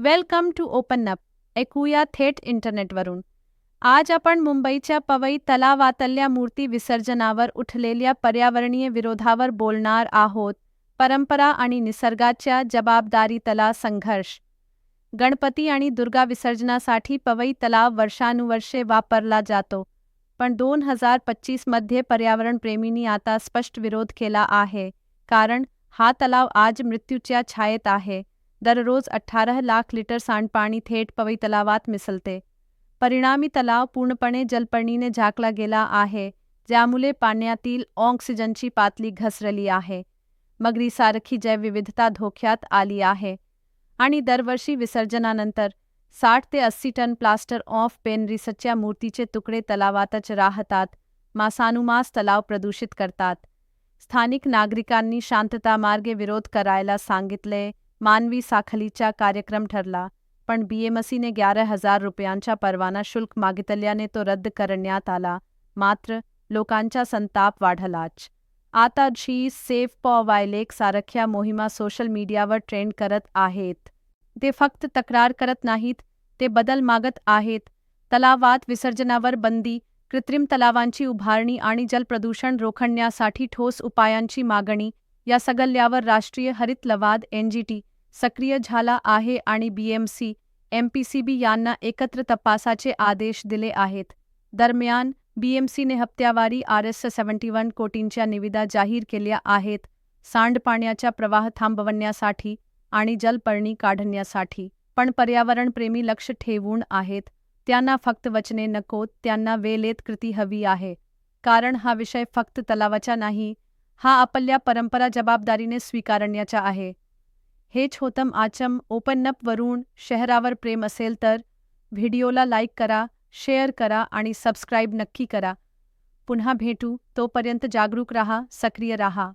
Welcome to open up ऐकूया थेट इंटरनेटवरून. आज आपण मुंबईच्या पवई तलावातल्या मूर्ती विसर्जनावर उठलेल्या पर्यावरणीय विरोधावर बोलणार आहोत परंपरा आणि निसर्गाच्या जबाबदारीतला संघर्ष. गणपती आणि दुर्गा विसर्जनासाठी पवई तलाव वर्षानुवर्षे वापरला जातो पण दोन हजार पच्चीसमध्ये पर्यावरणप्रेमींनी आता स्पष्ट विरोध केला आहे कारण हा तलाव आज मृत्यूच्या छायेत आहे. दररोज अठरा लाख लिटर सांडपाणी थेट पवई तलावात मिसळते. परिणामी तलाव पूर्णपणे जलपर्णीने झाकला गेला आहे ज्यामुळे पाण्यातील ऑक्सिजनची पातळी घसरली आहे. मगरीसारखी जैवविविधता धोक्यात आली आहे. आणि दरवर्षी विसर्जनानंतर साठ ते अस्सी टन प्लास्टर ऑफ पेनरिसच्या मूर्तीचे तुकडे तलावातच राहतात मासानुमास तलाव प्रदूषित करतात. स्थानिक नागरिकांनी शांतता मार्गे विरोध करायला सांगितले मानवी साखलीचा कार्यक्रम ठरला पण बीएमसीने ग्यारा हजार रुपयांचा परवाना शुल्क मागितल्याने तो रद्द करण्यात आला मात्र लोकांचा संताप वाढलाच. आता जी सेफ पॉ वायलेक सारख्या मोहिमा सोशल मीडियावर ट्रेंड करत आहेत. ते फक्त तक्रार करत नाहीत ते बदल मागत आहेत. तलावात विसर्जनावर बंदी कृत्रिम तलावांची उभारणी आणि जलप्रदूषण रोखण्यासाठी ठोस उपायांची मागणी या सगळ्यावर राष्ट्रीय हरित लवाद एनजीटी सक्रिय झाला आहे आणि बीएमसी एमपीसीबी यांना एकत्र तपासाचे आदेश दिले आहेत. दरम्यान बीएमसीने हप्त्यावारी आर एस सेव्हन्टी वन कोटींच्या निविदा जाहीर केल्या आहेत सांडपाण्याचा प्रवाह थांबवण्यासाठी आणि जलपर्णी काढण्यासाठी. पण पर्यावरणप्रेमी लक्ष ठेवून आहेत त्यांना फक्त वचने नकोत त्यांना वेलेत कृती हवी आहे. कारण हा विषय फक्त तलावाचा नाही हा आपल्या परंपरा जबाबदारीने स्वीकारण्याचा आहे. हे छोतम आचम ओपनअप वरून शहरावर प्रेम असेल तर व्हिडिओला लाईक करा शेअर करा आणि सबस्क्राईब नक्की करा. पुन्हा भेटू तोपर्यंत जागरूक रहा सक्रिय रहा.